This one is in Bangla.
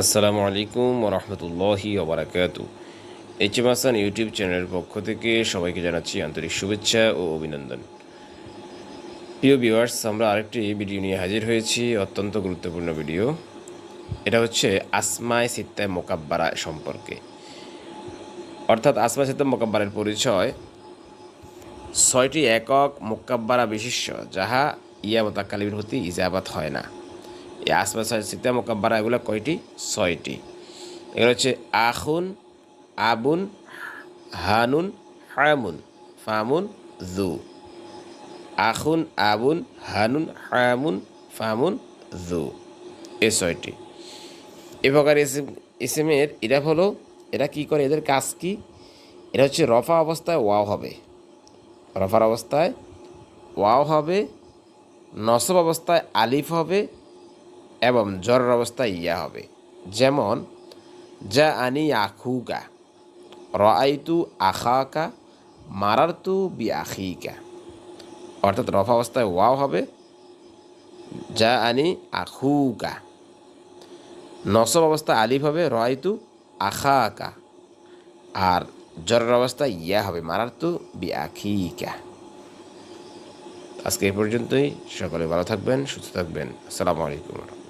আসসালামু আলাইকুম রহমতুল্লাহি ওবরাকাত এইচ এম হাসান ইউটিউব চ্যানেলের পক্ষ থেকে সবাইকে জানাচ্ছি আন্তরিক শুভেচ্ছা ও অভিনন্দন। প্রিয় ভিউয়ার্স, আমরা আরেকটি ভিডিও নিয়ে হাজির হয়েছি, অত্যন্ত গুরুত্বপূর্ণ ভিডিও। এটা হচ্ছে আসমায় সিত্তায় মোকাব্বারা সম্পর্কে। অর্থাৎ আসমায় সিত্তায় মোকাব্বারের পরিচয় ছয়টি একক মোকাব্বারা বিশিষ্ট, যাহা ইয়া মোতাকালিমের প্রতি ইজাবাত হয় না। আসমা সিতা মোকাব্বারা এগুলো কয়টি? ছয়টি। এগুলো হচ্ছে আখুন, আবুন, হানুন, হামুন, ফামুন, জু। আখুন, আবুন, হানুন, হামুন, ফামুন, জু। এ ছয়টি। এ প্রকার ইসিম, ইসিমের এরা হলো, এরা কি করে? এদের কাজ কি? এটা হচ্ছে রফা অবস্থায় ওয়াও হবে। রফার অবস্থায় ওয়াও হবে, নসব অবস্থায় আলিফ হবে এবং জ্বরের অবস্থায় ইয়া হবে। যেমন যা আনি আখুকা রাইতু আখাকা মারারতু বি আখিকা অর্থাৎ রফা অবস্থায় ওয়াও হবে। যা আনি আখুকা নসব অবস্থা আলিফ হবে। রাইতু আখাকা আর জ্বরের অবস্থা ইয়া হবে। মারারতু বি আখিকা আজকে এই পর্যন্তই। সকলে ভালো থাকবেন, সুস্থ থাকবেন। আসসালামু আলাইকুম।